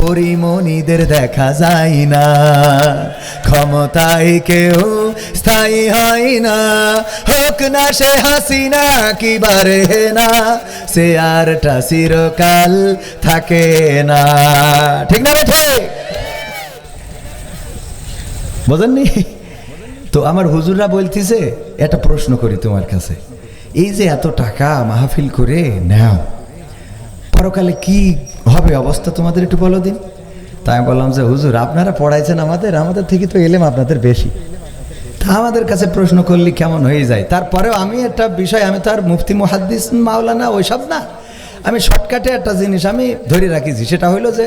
পরিমণিদের দেখা যায় না। ক্ষমতায় কেউ স্থায়ী হয় না। হোক না সে হাসিনা কি বারে না, সে আরটা চিরকাল থাকে না। ঠিক না ঠিক? বোঝেননি? তো আমার হুজুররা বলতেছে, একটা প্রশ্ন করি তোমার কাছে। এই যে এত টাকা মাহফিল করে নাও। পরকালে কি হবে অবস্থা তোমাদের একটু বলো দিন। তাই আমি বললাম যে, হুজুর, আপনারা পড়াইছেন আমাদের আমাদের থেকে তো এলেম আপনাদের বেশি। তা আমাদের কাছে প্রশ্ন করলে, কেমন হয়ে যায়? তারপরেও আমি একটা বিষয়, আমি তো আর মুফতি, মুহাদ্দিস, মাওলানা ওইসব না। আমি শর্টকাটে একটা জিনিস আমি ধরে রাখিছি, সেটা হইল যে,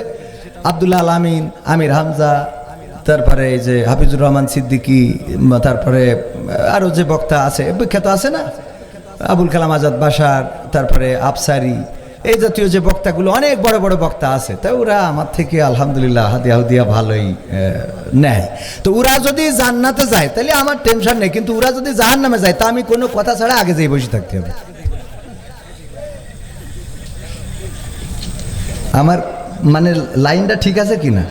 আবদুল্লাহ আল আমিন, আমির হামজা, তারপরে এই যে হাফিজুর রহমান সিদ্দিকী, তারপরে আরও যে বক্তা আছে, বিখ্যাত আছে না? আবুল কালাম আজাদ বাসার, তারপরে আফসারি এই জাতীয় যে বক্তাগুলো, অনেক বড় বড় বক্তা আছে, তা ওরা আমার থেকে আলহামদুলিল্লাহ হাদিয়া হুদিয়া ভালোই নেয়। তো ওরা যদি জান্নাতে যায়, তাহলে আমার টেনশন নেই, কিন্তু ওরা যদি জাহান নামে যায়, তা আমি কোনো কথা ছাড়া আগে যেয়ে বসে থাকতে হবে। আমার মানে লাইনটা ঠিক আছে কি না?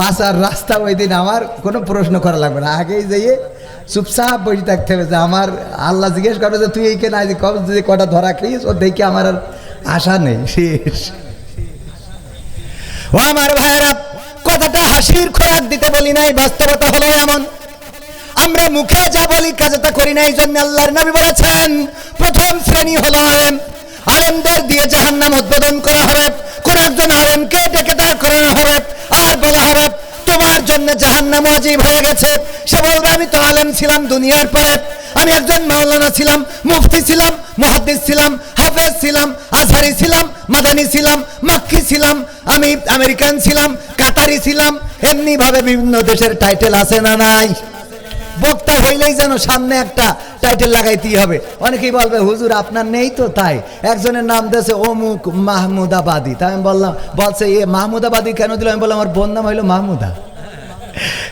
বাস আর রাস্তা ওই দিন আমার কোনো প্রশ্ন করা লাগবে না। আগেই যেয়ে চুপচাপ বসে থাকতে হবে যে আমার আল্লাহ জিজ্ঞেস করবে যে তুই এইখানে আজ কবে যদি কটা ধরা খেয়েছ ও দেখে আমার আর আশা নেই। শেষ। ও আমার ভাইয়েরা, কথাটা হাসির খোরাক দিতে বলি নাই, বাস্তবতা হলো এমন। আমরা মুখে যা বলি কাজে তা করি না এই জন্য আল্লাহর নবী বলেছেন, প্রথম শ্রেণি হলো আলেম। আলেমদের দিয়ে জাহান্নাম উদ্বোধন করা হবে। কোন একজন আলেমকে ডেকে দাঁড় করানো হবে আর বলা হবে তোমার জন্য জাহান্নাম অজীব হয়ে গেছে। সে বলবে, আমি তো আলেম ছিলাম দুনিয়ার পরে। আমি একজন মাওলানা ছিলাম, মুফতি ছিলাম, মুহাদ্দিস ছিলাম, হাফেজ ছিলাম, আজহারি ছিলাম, মাদানি ছিলাম, মাক্কি ছিলাম, আমি আমেরিকান ছিলাম, কাতারি ছিলাম এমনি ভাবে বিভিন্ন দেশের টাইটেল আছে না নাই? বক্তা হইলেই যেন সামনে একটা টাইটেল লাগাইতেই হবে। অনেকেই বলবে, হুজুর, আপনার নেই তো তাই? একজনের নাম দিয়েছে, অমুক মাহমুদাবাদী। তাই আমি বললাম, বলছে, এ মাহমুদাবাদী কেন দিল? আমি বললাম, আমার বোন নাম হইল মাহমুদা।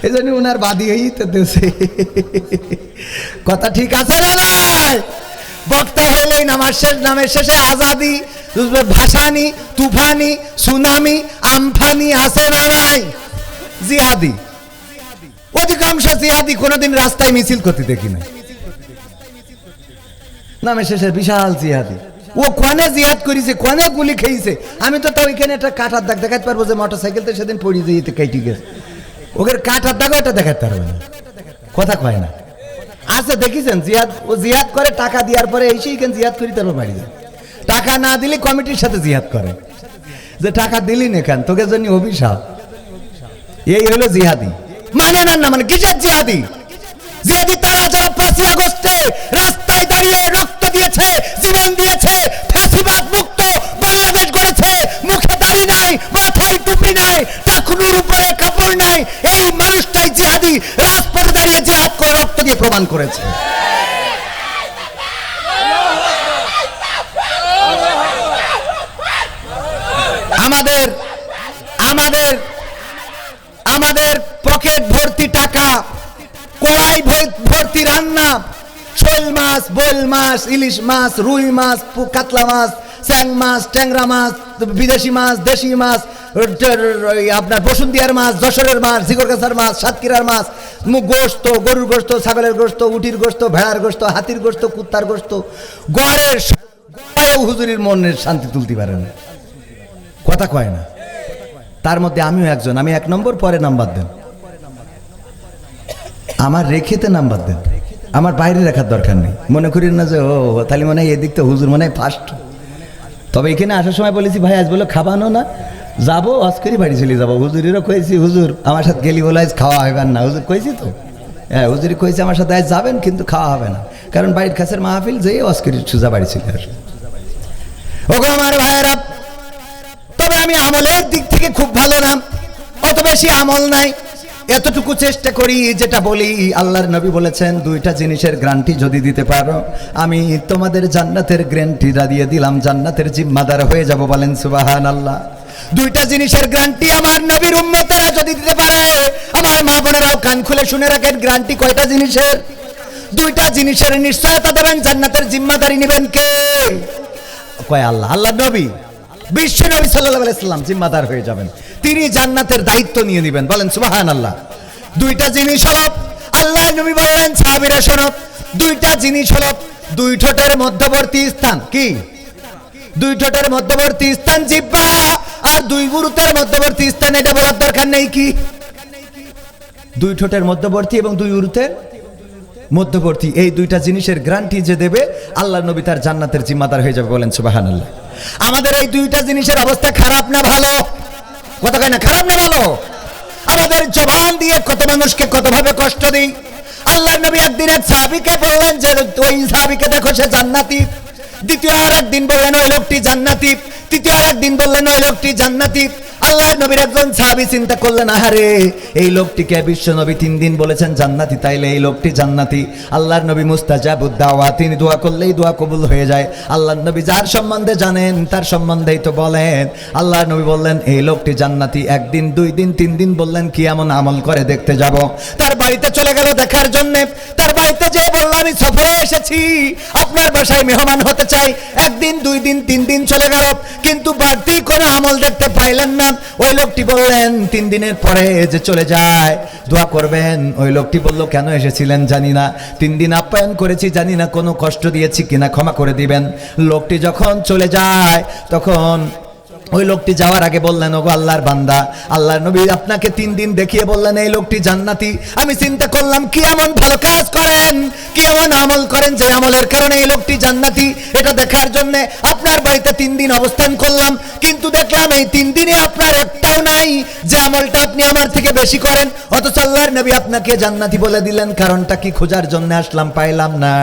এই জন্য উনার বাদী হয়েই দেশে। কথা ঠিক আছে না নাই? বক্তা হইলেই নামার শেষ নামের শেষে আজাদি ভাসানি, তুফানি, সুনামি, আমফানি আছে না নাই? জিহাদি। অধিকাংশ জিহাদি কোনোদিন রাস্তায় মিছিল করতে দেখি না নামে শেষে বিশাল জিহাদি। ও কোনে জিহাদ করেছে, কোনে গুলি খেয়েছে? আমি তো তাও এখানে একটা কাটার দাগ দেখাতে পারব যে মোটর সাইকেল তো সেদিন পড়িয়ে যেতে কেটে গেছে। ওকে কাটার দাগও এটা দেখাতে পারব না। কথা কয় না। আচ্ছা দেখিছেন, জিহাদ, ও জিহাদ করে টাকা দেওয়ার পরে এসেই কেন জিহাদ করি তারপর বাড়ি যায়। টাকা না দিলে কমিটির সাথে জিহাদ করে। যে টাকা দিলি না কেন, তোকে জন্য অভিশাপ। এই হলো জিহাদি। মানে না না মানে কিসের জিহাদি? জিহাদি তারা যারা পাঁচই আগস্টে রাস্তায় দাঁড়িয়ে রক্ত দিয়েছে, জীবন দিয়েছে ফ্যাসিবাদ মুক্ত বাংলাদেশ গড়েছে মুখে দাড়ি নাই টুপি নাই টাকুনুর উপরে কাপড় নাই, এই মানুষটাই জিহাদি রাজপথে দাঁড়িয়ে জিহাদ করে, রক্ত দিয়ে প্রমাণ করেছে। আমাদের আমাদের আমাদের পকেট ভর্তি টাকা, কড়াই ভর্তি রান্না, শোল মাছ, বোল মাছ, ইলিশ মাছ, রুই মাছ কাতলা মাছ চ্যাং মাছ, ট্যাংরা মাছ, বিদেশি মাছ, দেশি মাছ আপনার বসুন্দিয়ার মাছ, যশোরের মাছ, জিগরগাছার মাছ, সাতক্ষীরার মাছ গোস্ত, গরুর গোস্ত, ছাগলের গোস্ত, উটির গোস্ত, ভেড়ার গোস্ত, হাতির গোস্ত, কুত্তার গোস্ত গড়ের হুজুরির মনের শান্তি তুলতে পারে না। কথা কয় না। তার মধ্যে আমিও একজন, আমি এক নম্বর, পরে নাম্বার দেন। আমার রেখেতে নাম্বার দেন। আমার বাইরে রাখার দরকার নেই। মনে করি না যে, ও তাহলে মনে হয় এদিক তো হুজুর মনে হয় ফার্স্ট তবে এখানে আসার সময় বলেছি, ভাই, আজ বলো খাবানো না? যাব অস্করি বাড়ি চলে যাব। হুজুরেরও কয়েছি হুজুর, আমার সাথে গেলি বলে আজ খাওয়া হবে না। হুজুর কয়েছি তো? হ্যাঁ হুজুরি কয়েছি আমার সাথে আজ যাবেন, কিন্তু খাওয়া হবে না। কারণ বাড়ির কাছের মাহফিল যেই অস্করি সুজা বাড়ি চলে আসবে। ওগো আমার ভাইয়েরা, তবে আমি আমলের দিক থেকে খুব ভালো না, অত বেশি আমল নাই। এতটুকু চেষ্টা করি যেটা বলি, আল্লাহর নবী বলেছেন, দুইটা জিনিসের গ্যারান্টি যদি দিতে পারো, আমি তোমাদের জান্নাতের গ্যারান্টিটা দিয়ে দিলাম, জান্নাতের জিম্মাদার হয়ে যাব বলেন সুবাহান আল্লাহ দুইটা জিনিসের গ্যারান্টি আমার নবীর উম্মতেরা যদি দিতে পারে, আমার মা বোনেরাও কান খুলে শুনে রাখেন গ্যারান্টি কয়টা জিনিসের? দুইটা জিনিসের নিশ্চয়তা দেবেন, জান্নাতের জিম্মাদারি নেবেন কে? কয় আল্লাহ আল্লাহ নবী? বিশ্ব নবী সাল্লাহ আলাইসাল্লাম জিম্মাদার হয়ে যাবেন। তিনি জান্নাতের দায়িত্ব নিয়ে নেবেন। বলেন সুবাহান আল্লাহ দুইটা জিনিস হলো আল্লাহ নবী বললেন সাহাবিরা শোনো, দুইটা জিনিস হলো, দুই ঠোঁটের মধ্যবর্তী স্থান। কি? দুই ঠোঁটের মধ্যবর্তী স্থান জিব্বা, আর দুই গুরুতের মধ্যবর্তী স্থান এটা বলার দরকার নেই কি? দুই ঠোঁটের মধ্যবর্তী এবং দুই উরুতের মধ্যবর্তী। এই দুইটা জিনিসের গ্যারান্টি যে দেবে আল্লাহ নবী তার জান্নাতের জিম্মাদার হয়ে যাবে। বলেন সুবাহান আল্লাহ আমাদের এই দুইটা জিনিসের অবস্থা খারাপ না ভালো? কয় না, খারাপ না ভালো? আমাদের জবান দিয়ে কত মানুষকে কতভাবে কষ্ট দিই? আল্লাহ নবী একদিন এক সাহাবিকে বললেন যে, ওই সাহাবিকে দেখো, সে জান্নাতি। দ্বিতীয় আর একদিন বললেন, ওই লোকটি জান্নাতি। তৃতীয় আর একদিন বললেন, ওই লোকটি জান্নাতি। আল্লাহ নবীর একজন সাহাবি চিন্তা করলেন, আহারে, এই লোকটিকে বিশ্ব নবী তিন দিন বলেছেন জান্নাতি, তাইলে এই লোকটি জান্নাতি। আল্লাহর নবী মুস্তাজাবুদ দাওয়া তিনি দোয়া করলেই দোয়া কবুল হয়ে যায়। আল্লাহর নবী যার সম্বন্ধে জানেন, তার সম্বন্ধেই তো বলেন। আল্লাহর নবী বললেন, এই লোকটি জান্নাতি, একদিন, দুই দিন, তিন দিন বললেন, কি এমন আমল করে দেখতে যাব? তার বাড়িতে চলে গেল দেখার জন্য। তার যে বলল, আমি সফরে এসেছি। আপনার বাসায় মেহমান হতে চাই। একদিন, দুই দিন, তিন দিন চলে গেল। কিন্তু বাড়তি কোনো আমল দেখতে পাইলেন না। ওই লোকটি বললেন, তিন দিনের পরে যে চলে যায়, দোয়া করবেন। ওই লোকটি বলল, কেন এসেছিলেন জানি না। তিন দিন আপ্যায়ন করেছি, জানি না কোনো কষ্ট দিয়েছি কিনা, ক্ষমা করে দিবেন। লোকটি যখন চলে যায়, তখন ওই লোকটি যাওয়ার আগে বললেন, ওগো আল্লাহর বান্দা, আল্লাহর নবী আপনাকে তিন দিন দেখিয়ে বললেন, এই লোকটি জান্নাতি। আমি চিন্তা করলাম, কি এমন ভালো কাজ করেন? কি এমন আমল করেন যে আমলের কারণে এই লোকটি জান্নাতি? এটা দেখার জন্য আপনার বাড়িতে তিন দিন অবস্থান করলাম, কিন্তু দেখলাম এই তিন দিনে আপনার একটাও নাই, যে আমলটা আপনি আমার থেকে বেশি করেন, অথচ আল্লাহর নবী আপনাকে জান্নাতি বলে দিলেন, কারণটা কি খোঁজার জন্য আসলাম পাইলাম না।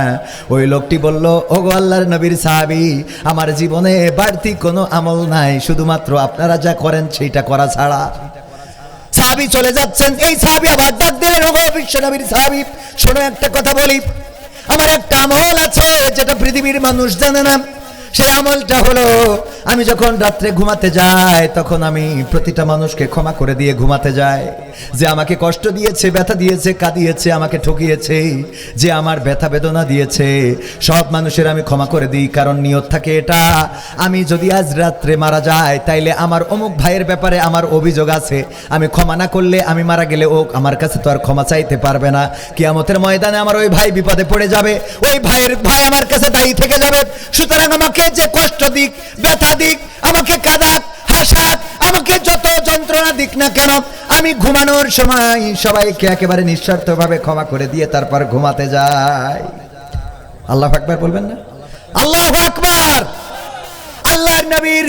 ওই লোকটি বলল, ওগো আল্লাহর নবীর সাহাবি, আমার জীবনে বাড়তি কোনো আমল নাই, শুধুমাত্র আপনারা যা করেন সেইটা করা ছাড়া। সাহাবি চলে যাচ্ছেন, এই সাহাবি আবার ডাক দিলেন, ওগো বিশ্ব নবীর সাহাবি, শোনো একটা কথা বলি। আমার একটা আমল আছে, যেটা পৃথিবীর মানুষ জানে না। সেই আমলটা হলো, আমি যখন রাত্রে ঘুমাতে যাই, তখন আমি প্রতিটা মানুষকে ক্ষমা করে দিয়ে ঘুমাতে যাই। যে আমাকে কষ্ট দিয়েছে, ব্যথা দিয়েছে, কাঁদিয়েছে, আমাকে ঠকিয়েছে, যে আমার ব্যথা বেদনা দিয়েছে, সব মানুষের আমি ক্ষমা করে দিই, কারণ নিয়ত থাকে এটা। আমি যদি আজ রাত্রে মারা যাই, তাইলে আমার অমুক ভাইয়ের ব্যাপারে আমার অভিযোগ আছে। আমি ক্ষমা না করলে আমি মারা গেলে ও আমার কাছে তো আর ক্ষমা চাইতে পারবে না। কিয়ামতের ময়দানে আমার ওই ভাই বিপদে পড়ে যাবে, ওই ভাইয়ের ভাই আমার কাছে দায়ী থেকে যাবে। সুতরাং আমাকে যে কষ্ট দিক, ব্যথা দিক, আমাকে কাদাক, হাসাক, আমাকে যত যন্ত্রণা দিক না কেন, আমি ঘুমানোর সময় সবাইকে একেবারে নিঃস্বার্থভাবে ক্ষমা করে দিয়ে তারপর ঘুমাতে যাই। আল্লাহ আকবার বলবেন না? আল্লাহ আকবার! আল্লাহর নবীর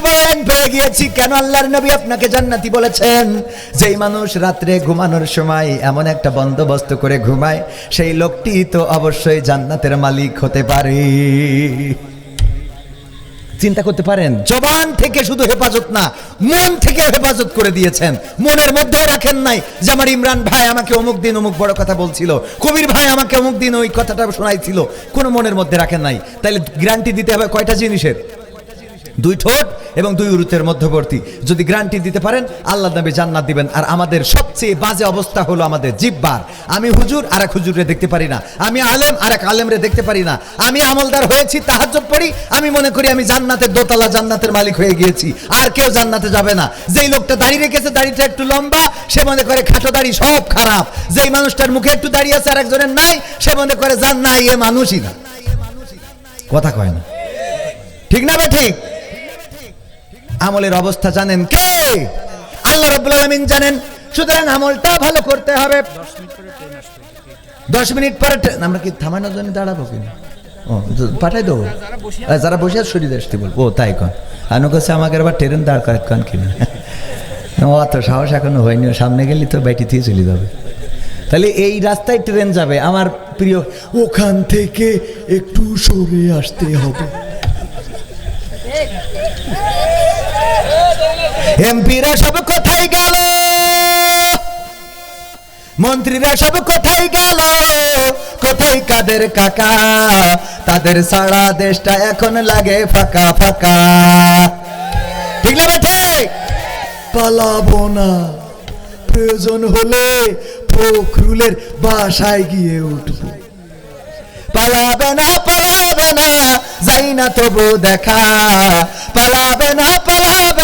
বলেন, পেয়ে গিয়েছি। কেন আল্লাহর নবী আপনাকে জান্নাতি বলেছেন? যেই মানুষ রাত্রে ঘুমানোর সময় এমন একটা বন্দোবস্ত করে ঘুমায়, সেই লোকটি তো অবশ্যই জান্নাতের মালিক হতে পারে। চিন্তা করতে পারেন, জবান থেকে শুধু হেফাজত না, মন থেকে হেফাজত করে দিয়েছেন। মনের মধ্যেও রাখেন নাই যে আমার ইমরান ভাই আমাকে অমুক দিন অমুক বড় কথা বলছিল, কবির ভাই আমাকে অমুক দিন ওই কথাটা শোনাইছিল। কোনো মনের মধ্যে রাখেন নাই। তাহলে গ্যারান্টি দিতে হবে কয়টা জিনিসের? দুই ঠোঁট এবং দুই উরুতের মধ্যবর্তী। যদি গ্যারান্টি দিতে পারেন আল্লাহ নবী জান্নাত দিবেন। আর আমাদের সবচেয়ে বাজে অবস্থা হলো আমাদের জিব্বার। আমি হুজুর আর এক হুজুরে দেখতে পারি না। আমি আলেম আর এক আলেমরে দেখতে পারি না। আমি আমলদার হয়েছি, তাহাজ্জুদ পড়ি। আমি মনে করি আমি জান্নাতের দোতলা, জান্নাতের মালিক হয়ে গিয়েছি। আর কেউ জান্নাতে যাবে না। যেই লোকটা দাড়ি রেখেছে, দাড়িটা একটু লম্বা, সে মনে করে খাটো দাড়ি সব খারাপ। যেই মানুষটার মুখে একটু দাঁড়িয়ে আছে আর একজনের নাই, সে মনে করে, জান, না ইয়ে মানুষই না। কথা কয় না। ঠিক না বে ঠিক? আমলের অবস্থা জানেন কে? আল্লাহ রাব্বুল আলামিন জানেন। সুতরাং আমলটা ভালো করতে হবে। দশ মিনিট পরে আমরা কি থামানোর জন্য দাঁড়াবো কি? ও পাঠাই দেবো। যারা বসে সরিয়ে আসতে বলব। ও, তাই কন। আনু কাছে আমাকে আবার ট্রেন দাঁড় করে কন কিনা অত সাহস এখনও হয়নি। সামনে গেলে তো দিয়ে চলে যাবে। তাহলে এই রাস্তায় ট্রেন যাবে। আমার প্রিয়, ওখান থেকে একটু সরে আসতে হবে। এমপিরা সব কোথায় গেল? মন্ত্রীরা সব কোথায় গেল? কোথায় কাদের কাকা? তাদের সারা দেশটা এখন লাগে ফাঁকা ফাঁকা। ঠিক না ঠিক? পালাবো না। প্রয়োজন হলে ফখরুলের বাসায় গিয়ে উঠবো। পালাবে না পালাবে না যাই না তবু দেখা। পালাবে না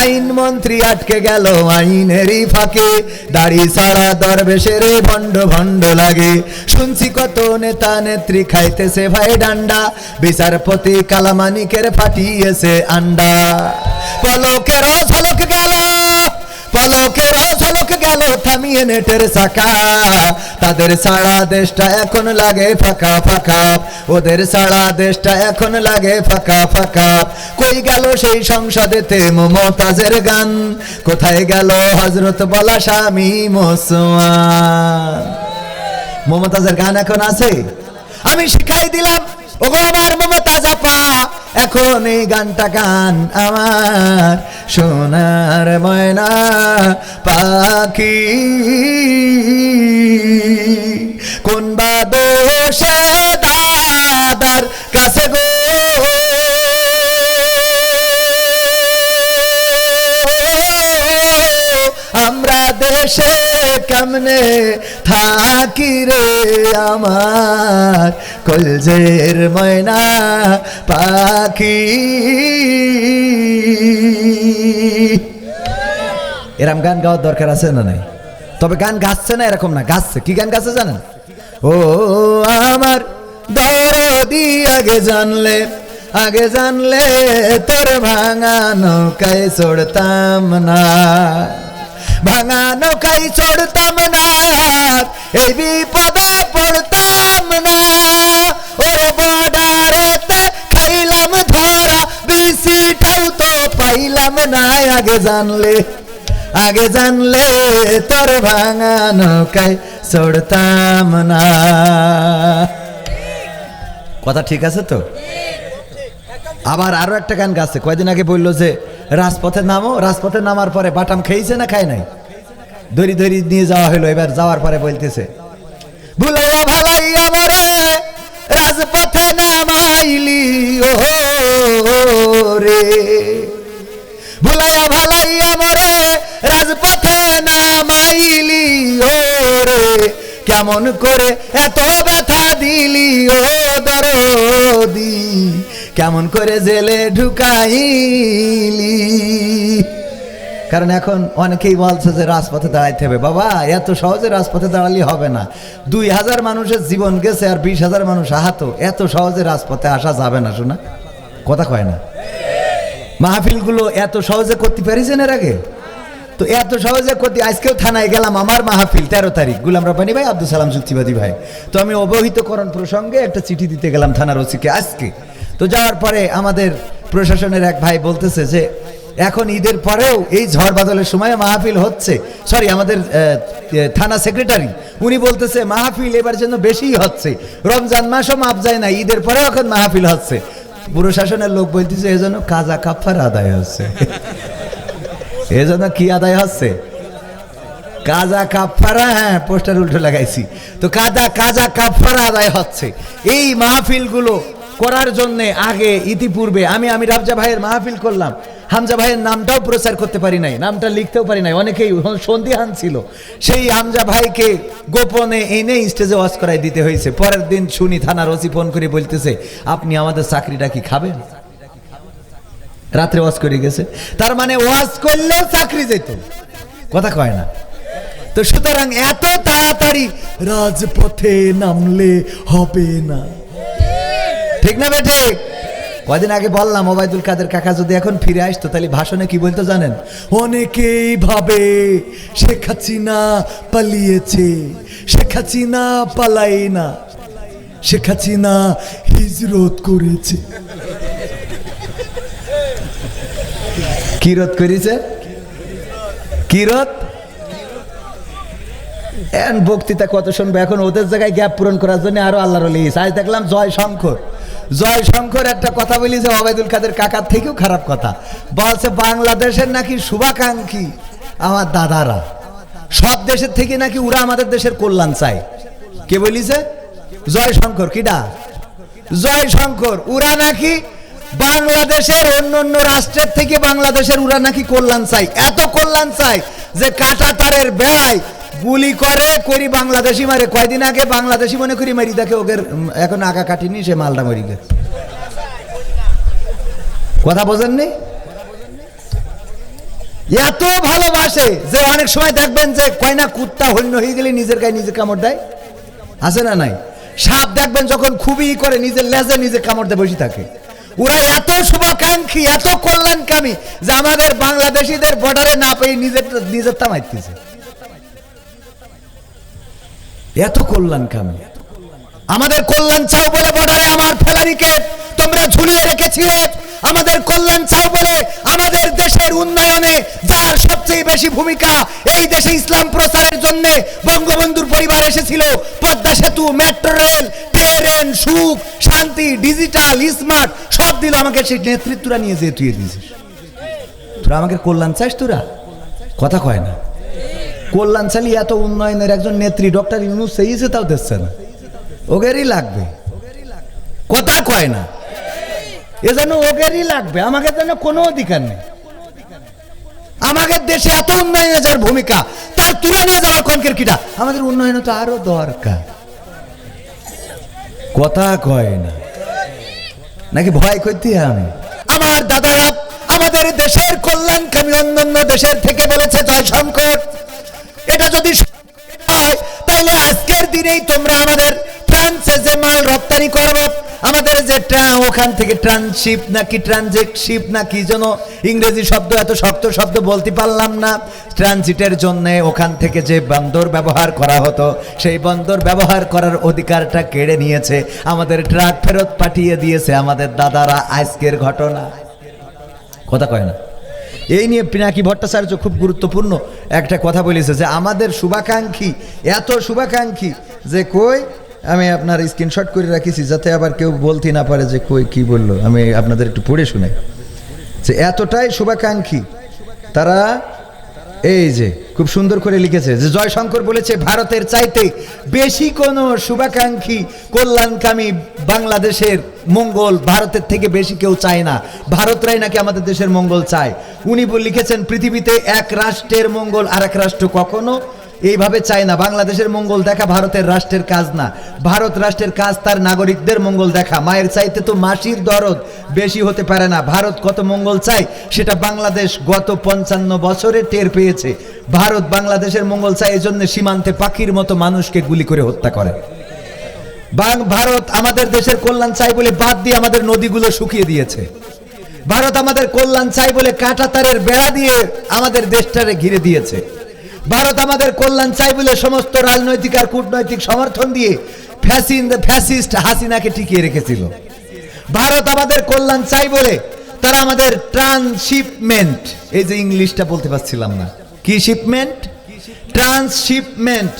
আইন মন্ত্রী আটকে গেল, আইনেরই ফাঁকে। দাড়ি সারা দরবেশের ভণ্ড ভণ্ড লাগে। শুনছি কত নেতা নেত্রী খাইতেছে ভাই ডান্ডা। বিচারপতি কালামানিকের ফাটিয়েছে আন্ডা। পলকের ঝলক গেল, পলকের গেল থামিয়ে নেটের চাকা তাদের সারা দেশটা এখন লাগে ফাঁকা ফাঁকা। ওদের সারা দেশটা এখন লাগে ফাঁকা ফাঁকা। কই গেল সেই সংসদেতে মমতাজের গান? কোথায় গেল হজরত বলা স্বামী মোসমান মমতাজের গান এখন আছে? আমি শিখাই দিলাম, ওগো আমার মমতাজ আপা। এখন এই গানটা গান আমার। সোনার ময়না পাখি। কোন বা দোষে দেশে কেমনে থাকি রে আমার? কলজের ময়না পাখি। এরম গান গাওয়ার দরকার আছে না নাই? তবে গান গাচ্ছে না এরকম না, গাচ্ছে। কি গান গাচ্ছে জানেন? ও আমার দরদি আগে জানলে আগে জানলে তোর ভাঙা নৌকায় চড়তাম না। ভাঙা নৌকায় চড়তাম না, এই বিপদে পড়তাম না। ওরে বর্ডারেতে খাইলাম ধরা, বিসিটাও তো পাইলাম না। আগে জানলে আগে জানলে তোর ভাঙা নৌকায় চড়তাম না। কথা ঠিক আছে তো? আবার আরও একটা গান গাছে। কয়দিন আগে বলল যে রাজপথে নামো, রাজপথে নামার পরে বাটাম খেয়েছে না খায় নাই? ধরি দড়ি নিয়ে যাওয়া হলো এবার যাওয়ার পরে বলতেছে, ভুলাইয়া ভালাইয়া মরে, রাজপথে নামাইলি ও রে ভুলাইয়া ভালাইয়া মরে, রাজপথে নামাইলি ও রে কেমন করে এত ব্যথা দিলি, ও দরদি কেমন করে জেলে ঢুকাইলি? কারণ এখন অনেকেই বলছে যে রাজপথে দাঁড়াইতে হবে। বাবা, এত সহজে রাজপথে দাঁড়ালে হবে না। দুই হাজার মানুষের জীবন গেছে আর বিশ হাজার মানুষ আহত। এত সহজে রাজপথে আসা যাবে না, শোনা। কথা কয় না। মাহফিলগুলো এত সহজে করতে পারিছেন এর আগে? তো এত সহজে করতে আজকেও থানায় গেলাম আমার মাহফিল, তেরো তারিখ। গুলাম রাব্বানি ভাই আব্দুল সালাম যুক্তিবাদী ভাই। তো আমি অবহিতকরণ প্রসঙ্গে একটা চিঠি দিতে গেলাম থানার ওসিকে আজকে। তো যাওয়ার পরে আমাদের প্রশাসনের এক ভাই বলতেছে যে, এখন ঈদের পরেও এই ঝড় বাদলের সময় মাহফিল হচ্ছে। সরি আমাদের থানা সেক্রেটারি উনি বলতেছে মাহফিল এবার জন্য বেশিই হচ্ছে। রমজান মাসও মাপ যায় না, ঈদের পরেও এখন মাহফিল হচ্ছে। প্রশাসনের লোক বলতেছে এজন্য কাজা কাফার আদায় হচ্ছে। এজন্য কি আদায় হচ্ছে? কাজা কাফারা হ্যাঁ পোস্টার উল্টো লাগাইছি। তো কাজা কাজা কাফারা আদায় হচ্ছে। এই মাহফিলগুলো করার জন্য আগে ইতিপূর্বে আমি আমি রাবজা ভাইয়ের মাহফিল করলাম। হামজা ভাইয়ের নামটাও প্রচার করতে পারি নাই, নামটা লিখতেও পারি নাই, অনেকেই সন্দিহান ছিল। সেই হামজা ভাইকে গোপনে এনে স্টেজে ওয়াজ করাই দিতে হয়েছে। পরের দিন শুনি থানার ওসি ফোন করে বলতেছে, আপনি আমাদের চাকরিটা কি খাবেন? রাত্রে ওয়াজ করে গেছে। তার মানে ওয়াজ করলেও চাকরি যেত। কথা কয় না। তো সুতরাং এত তাড়াতাড়ি রাজপথে নামলে হবে না। ঠিক না বেঠে কদিন আগে বললাম, ওবায়দুল কাদের কাকা যদি এখন ফিরে আসতো, তাহলে ভাষণে কি বলতো জানেন? অনেকেই ভাবে শেখ হাসিনা পালিয়েছে, শেখ হাসিনা পালাই না, শেখ হাসিনা হিজরত করেছে। কিরত করেছে? কিরত এখন বক্তৃতা কত শুনবে? এখন ওদের জায়গায় গ্যাপ পূরণ করার জন্য আরও আল্লাহর আজ দেখলাম জয় শঙ্কর জয় শঙ্কর একটা কথা বলিছে ওবায়দুল কাদের কাকার থেকেও খারাপ কথা। বলছে, বাংলাদেশের নাকি শুভাকাঙ্ক্ষী আমার দাদারা। সব দেশের থেকে নাকি ওরা আমাদের দেশের কল্যাণ চায়। কে বলিছে? জয় শঙ্কর কিডা? জয় শঙ্কর ওরা নাকি বাংলাদেশের অন্য অন্য রাষ্ট্রের থেকে বাংলাদেশের ওরা নাকি কল্যাণ চাই এত কল্যাণ চাই যে কাটা তারের বেড়ায় গুলি করে করি বাংলাদেশি মারে। কয়দিন আগে বাংলাদেশি মনে করি মারি, দেখে ওদের এখন আগা কাটিনি, সে মালটা মরি গে কথা বোঝেননি? এত ভালোবাসে যে অনেক সময় দেখবেন যে কয়না কুত্তা হন্য হয়ে গেলে নিজের গায়ে নিজে কামড় দেয়। আছে না নাই? সাপ দেখবেন যখন খুবই করে, নিজের লেজে নিজে কামড় দিয়ে বসে থাকে। ওরা এত শুভাকাঙ্ক্ষী, এত কল্যাণকামী যে আমাদের বাংলাদেশিদের বর্ডারে না পেয়ে নিজের নিজের তামাইতেছে এত কল্যাণ কল্যাণকামী আমাদের কল্যাণ চাও বলে বর্ডারে আমার ফেলারিকে তোমরা ঝুলিয়ে রেখেছিলে। আমাদের কল্যাণ চাও বলে আমাদের দেশের উন্নয়নে যার সবচেয়ে বেশি ভূমিকা এই দেশে ইসলাম প্রচারের জন্য বঙ্গবন্ধুর পরিবার এসেছিল। পদ্মা সেতু, মেট্রো রেল ট্রেন সুখ, শান্তি, ডিজিটাল, স্মার্ট, সব দিল আমাকে সেই নেতৃত্বরা নিয়ে যেয়ে তুই দিয়েছিস তোরা আমাকে কল্যাণ চাস তোরা? কথা কয় না। কল্যাণ চালি এত উন্নয়নের একজন নেত্রী, ডক্টর ইউনুস সেইছে তাও দিচ্ছে না। ওগেরই লাগবে। কথা কয় না। এ যেন ওগেরই লাগবে। আমাকে যেন কোনো অধিকার নেই। আমাদের দেশে এত উন্নয়নে যার ভূমিকা, তার তুলনায় যাওয়ার কনকের কিটা আমাদের উন্নয়ন তো আরও দরকার। কথা কয় না। নাকি ভয় করতে আমি? আমার দাদারা আমাদের দেশের কল্যাণকামী অন্যান্য দেশের থেকে বলেছে জয়শঙ্কর এটা যদি হয়, তাহলে আজকের দিনেই তোমরা আমাদের ফ্রান্সে যে মাল রপ্তানি করব আমাদের যে ওখান থেকে ট্রানশিপ নাকি ট্রানজেকশিপ নাকি যেন ইংরেজি শব্দ এত শক্ত শব্দ বলতে পারলাম না। ট্রানজিটের জন্য ওখান থেকে যে বন্দর ব্যবহার করা হতো, সেই বন্দর ব্যবহার করার অধিকারটা কেড়ে নিয়েছে। আমাদের ট্রাক ফেরত পাঠিয়ে দিয়েছে আমাদের দাদারা আজকের ঘটনা। কথা কয় না। এই নিয়ে পিনাকি ভট্টাচার্য খুব গুরুত্বপূর্ণ একটা কথা বলেছে যে আমাদের শুভাকাঙ্ক্ষী, এত শুভাকাঙ্ক্ষী যে কই আমি আপনার স্ক্রিনশট করে রাখিছি যাতে আবার কেউ বলতে না পারে যে কই কি বলল। আমি আপনাদের একটু পড়ে শুনাই। যে এতটাই শুভাকাঙ্ক্ষী, তারা এই যে, খুব সুন্দর করে লিখেছে যে, জয়শঙ্কর বলেছে, ভারতের চাইতে বেশি কোনো শুভাকাঙ্ক্ষী কল্যাণকামী বাংলাদেশের মঙ্গল ভারতের থেকে বেশি কেউ চায় না। ভারতরাই নাকি আমাদের দেশের মঙ্গল চায়। উনি লিখেছেন, পৃথিবীতে এক রাষ্ট্রের মঙ্গল আর এক রাষ্ট্র কখনো এইভাবে চায় না, বাংলাদেশের মঙ্গল দেখা ভারতের রাষ্ট্রের কাজ না। ভারত রাষ্ট্রের কাজ তার নাগরিকদের মঙ্গল দেখা। মায়ের চাইতে তো মাসির দরদ বেশি হতে পারে না। ভারত কত মঙ্গল চায়, সেটা বাংলাদেশ গত পঞ্চান্ন বছরে টের পেয়েছে। ভারত বাংলাদেশের মঙ্গল চায় এই জন্য সীমান্তে পাখির মতো মানুষকে গুলি করে হত্যা করে। বাং- ভারত আমাদের দেশের কল্যাণ চাই বলে বাদ দিয়ে আমাদের নদীগুলো শুকিয়ে দিয়েছে। ভারত আমাদের কল্যাণ চাই বলে কাঁটাতারের বেড়া দিয়ে আমাদের দেশটারে ঘিরে দিয়েছে। ভারত আমাদের কল্যাণ চাই বলে সমস্ত রাজনৈতিক আর কূটনৈতিক সমর্থন দিয়ে ফ্যাসিন ফ্যাসিস্ট হাসিনাকে টিকিয়ে রেখেছিল। ভারত আমাদের কল্যাণ চাই বলে তারা আমাদের ট্রান্সশিপমেন্ট। এই যে ইংলিশটা বলতে পারছিলাম না। কি শিপমেন্ট ট্রান্সশিপমেন্ট।